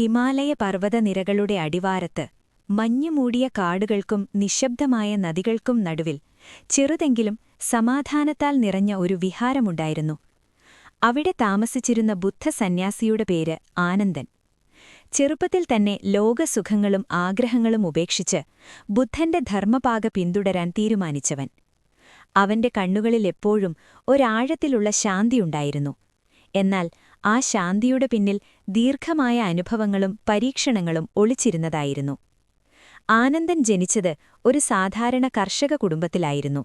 ഹിമാലയ പർവതനിരകളുടെ അടിവാരത്ത് മഞ്ഞുമൂടിയ കാടുകൾക്കും നിശബ്ദമായ നദികൾക്കും നടുവിൽ ചെറുതെങ്കിലും സമാധാനത്താൽ നിറഞ്ഞ ഒരു വിഹാരമുണ്ടായിരുന്നു. അവിടെ താമസിച്ചിരുന്ന ബുദ്ധസന്യാസിയുടെ പേര് ആനന്ദൻ. ചെറുപ്പത്തിൽ തന്നെ ലോകസുഖങ്ങളും ആഗ്രഹങ്ങളും ഉപേക്ഷിച്ച് ബുദ്ധന്റെ ധർമ്മപാക പിന്തുടരാൻ തീരുമാനിച്ചവൻ. അവന്റെ കണ്ണുകളിലെപ്പോഴും ഒരാഴത്തിലുള്ള ശാന്തിയുണ്ടായിരുന്നു എന്നാൽ ആ ശാന്തിയുടെ പിന്നിൽ ദീർഘമായ അനുഭവങ്ങളും പരീക്ഷണങ്ങളും ഒളിച്ചിരുന്നതായിരുന്നു. ആനന്ദൻ ജനിച്ചത് ഒരു സാധാരണ കർഷക കുടുംബത്തിലായിരുന്നു.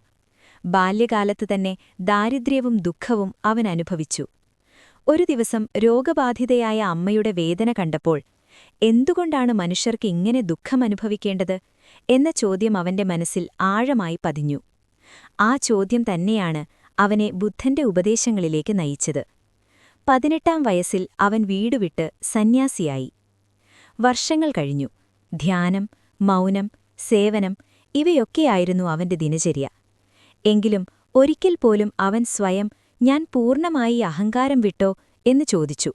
ബാല്യകാലത്ത് തന്നെ ദാരിദ്ര്യവും ദുഃഖവും അവൻ അനുഭവിച്ചു. ഒരു ദിവസം രോഗബാധിതയായ അമ്മയുടെ വേദന കണ്ടപ്പോൾ എന്തുകൊണ്ടാണ് മനുഷ്യർക്ക് ഇങ്ങനെ ദുഃഖമനുഭവിക്കേണ്ടത് എന്ന ചോദ്യം അവന്റെ മനസ്സിൽ ആഴമായി പതിഞ്ഞു. ആ ചോദ്യം തന്നെയാണ് അവനെ ബുദ്ധന്റെ ഉപദേശങ്ങളിലേക്ക് നയിച്ചത്. പതിനെട്ടാം വയസ്സിൽ അവൻ വീടുവിട്ട് സന്യാസിയായി. വർഷങ്ങൾ കഴിഞ്ഞു. ധ്യാനം മൗനം സേവനം ഇവയൊക്കെയായിരുന്നു അവന്റെ ദിനചര്യ. എങ്കിലും ഒരിക്കൽ പോലും അവൻ സ്വയം ഞാൻ പൂർണമായി അഹങ്കാരം വിട്ടോ എന്ന് ചോദിച്ചു.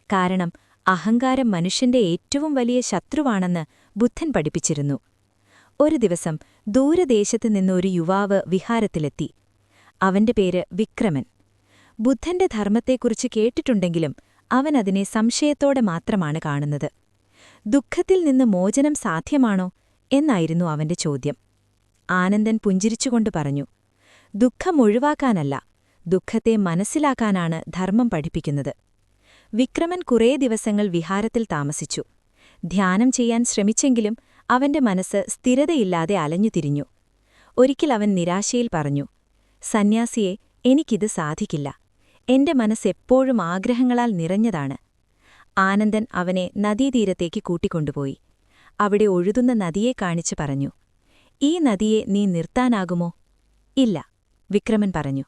കാരണം അഹങ്കാരം മനുഷ്യന്റെ ഏറ്റവും വലിയ ശത്രുവാണെന്ന് ബുദ്ധൻ പഠിപ്പിച്ചിരുന്നു. ഒരു ദിവസം ദൂരദേശത്തു നിന്നൊരു യുവാവ് വിഹാരത്തിലെത്തി. അവന്റെ പേര് വിക്രമൻ. ബുദ്ധന്റെ ധർമ്മത്തെക്കുറിച്ച് കേട്ടിട്ടുണ്ടെങ്കിലും അവൻ അതിനെ സംശയത്തോടെ മാത്രമാണ് കാണുന്നത്. ദുഃഖത്തിൽ നിന്ന് മോചനം സാധ്യമാണോ എന്നായിരുന്നു അവന്റെ ചോദ്യം. ആനന്ദൻ പുഞ്ചിരിച്ചുകൊണ്ട് പറഞ്ഞു ദുഃഖം ഒഴിവാക്കാനല്ല ദുഃഖത്തെ മനസ്സിലാക്കാനാണ് ധർമ്മം പഠിപ്പിക്കുന്നത്. വിക്രമൻ കുറേ ദിവസങ്ങൾ വിഹാരത്തിൽ താമസിച്ചു. ധ്യാനം ചെയ്യാൻ ശ്രമിച്ചെങ്കിലും അവന്റെ മനസ്സ് സ്ഥിരതയില്ലാതെ അലഞ്ഞുതിരിഞ്ഞു ഒരിക്കൽ അവൻ നിരാശയിൽ പറഞ്ഞു സന്യാസിയെ എനിക്കിത് സാധിക്കില്ല. എന്റെ മനസ്സെപ്പോഴും ആഗ്രഹങ്ങളാൽ നിറഞ്ഞതാണ്. ആനന്ദൻ അവനെ നദീതീരത്തേക്ക് കൂട്ടിക്കൊണ്ടുപോയി. അവിടെ ഒഴുതുന്ന നദിയെ കാണിച്ചു പറഞ്ഞു ഈ നദിയെ നീ നിർത്താനാകുമോ? ഇല്ല വിക്രമൻ പറഞ്ഞു.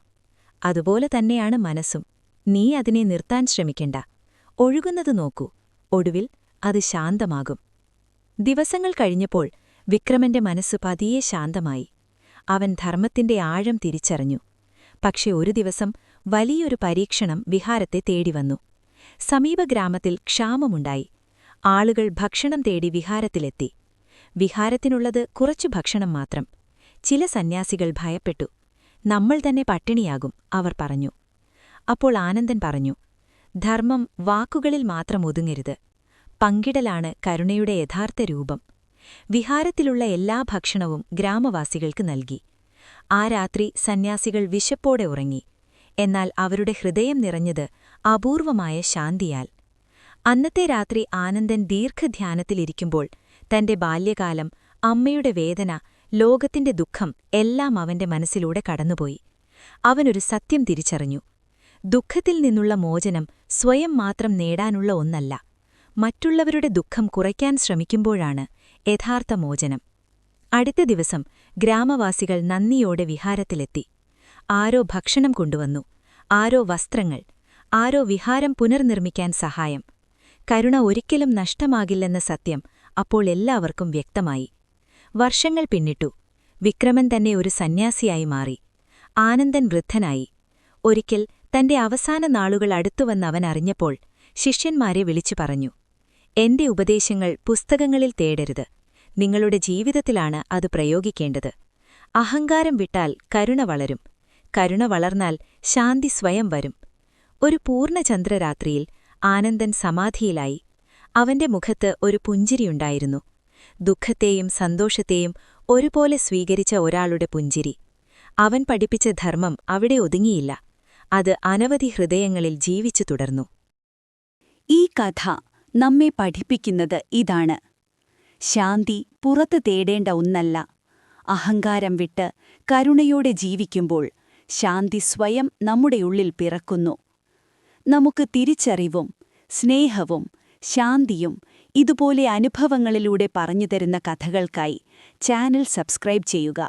അതുപോലെ തന്നെയാണ് മനസ്സും. നീ അതിനെ നിർത്താൻ ശ്രമിക്കണ്ട. ഒഴുകുന്നത് നോക്കൂ. ഒടുവിൽ അത് ശാന്തമാകും. ദിവസങ്ങൾ കഴിഞ്ഞപ്പോൾ വിക്രമന്റെ മനസ്സ് പതിയെ ശാന്തമായി. അവൻ ധർമ്മത്തിന്റെ ആഴം തിരിച്ചറിഞ്ഞു. പക്ഷെ ഒരു ദിവസം വലിയൊരു പരീക്ഷണം വിഹാരത്തെ തേടിവന്നു. സമീപഗ്രാമത്തിൽ ക്ഷാമമുണ്ടായി. ആളുകൾ ഭക്ഷണം തേടി വിഹാരത്തിലെത്തി. വിഹാരത്തിനുള്ളത് കുറച്ചു ഭക്ഷണം മാത്രം. ചില സന്യാസികൾ ഭയപ്പെട്ടു. നമ്മൾ തന്നെ പട്ടിണിയാകും അവർ പറഞ്ഞു. അപ്പോൾ ആനന്ദൻ പറഞ്ഞു ധർമ്മം വാക്കുകളിൽ മാത്രം ഒതുങ്ങരുത്. പങ്കിടലാണ് കരുണയുടെ യഥാർത്ഥ രൂപം. വിഹാരത്തിലുള്ള എല്ലാ ഭക്ഷണവും ഗ്രാമവാസികൾക്ക് നൽകി. ആ രാത്രി സന്യാസികൾ വിശപ്പോടെ ഉറങ്ങി. എന്നാൽ അവരുടെ ഹൃദയം നിറഞ്ഞത് അപൂർവമായ ശാന്തിയാൽ. അന്നത്തെ രാത്രി ആനന്ദൻ ദീർഘധ്യാനത്തിലിരിക്കുമ്പോൾ തന്റെ ബാല്യകാലം അമ്മയുടെ വേദന ലോകത്തിന്റെ ദുഃഖം എല്ലാം അവന്റെ മനസ്സിലൂടെ കടന്നുപോയി. അവനൊരു സത്യം തിരിച്ചറിഞ്ഞു. ദുഃഖത്തിൽ നിന്നുള്ള മോചനം സ്വയം മാത്രം നേടാനുള്ള ഒന്നല്ല. മറ്റുള്ളവരുടെ ദുഃഖം കുറയ്ക്കാൻ ശ്രമിക്കുമ്പോഴാണ് യഥാർത്ഥ മോചനം. അടുത്ത ദിവസം ഗ്രാമവാസികൾ നന്ദിയോടെ വിഹാരത്തിലെത്തി. ആരോ ഭക്ഷണം കൊണ്ടുവന്നു ആരോ വസ്ത്രങ്ങൾ ആരോ വിഹാരം പുനർനിർമ്മിക്കാൻ സഹായം. കരുണ ഒരിക്കലും നഷ്ടമാകില്ലെന്ന സത്യം അപ്പോൾ എല്ലാവർക്കും വ്യക്തമായി. വർഷങ്ങൾ പിന്നിട്ടു വിക്രമൻ തന്നെ ഒരു സന്യാസിയായി മാറി ആനന്ദൻ വൃദ്ധനായി. ഒരിക്കൽ തന്റെ അവസാന നാളുകൾ അടുത്തുവന്നവൻ അറിഞ്ഞപ്പോൾ ശിഷ്യന്മാരെ വിളിച്ചു പറഞ്ഞു എന്റെ ഉപദേശങ്ങൾ പുസ്തകങ്ങളിൽ തേടരുത് നിങ്ങളുടെ ജീവിതത്തിലാണ് അത് പ്രയോഗിക്കേണ്ടത്. അഹങ്കാരം വിട്ടാൽ കരുണ വളരും. കരുണ വളർന്നാൽ ശാന്തി സ്വയം വരും. ഒരു പൂർണചന്ദ്രരാത്രിയിൽ ആനന്ദൻ സമാധിയിലായി അവന്റെ മുഖത്ത് ഒരു പുഞ്ചിരിയുണ്ടായിരുന്നു. ദുഃഖത്തെയും സന്തോഷത്തെയും ഒരുപോലെ സ്വീകരിച്ച ഒരാളുടെ പുഞ്ചിരി. അവൻ പഠിപ്പിച്ച ധർമ്മം അവിടെ ഒതുങ്ങിയില്ല. അത് അനവധി ഹൃദയങ്ങളിൽ ജീവിച്ചു തുടർന്നു. ഈ കഥ നമ്മെ പഠിപ്പിക്കുന്നത് ഇതാണ്. ശാന്തി പുറത്തു തേടേണ്ട ഒന്നല്ല. അഹങ്കാരം വിട്ട് കരുണയോടെ ജീവിക്കുമ്പോൾ ശാന്തി സ്വയം നമ്മുടെ ഉള്ളിൽ പിറക്കുന്നു. നമുക്ക് തിരിച്ചറിവും സ്നേഹവും ശാന്തിയും ഇതുപോലെ അനുഭവങ്ങളിലൂടെ പറഞ്ഞുതരുന്ന കഥകൾക്കായി ചാനൽ സബ്സ്ക്രൈബ് ചെയ്യുക.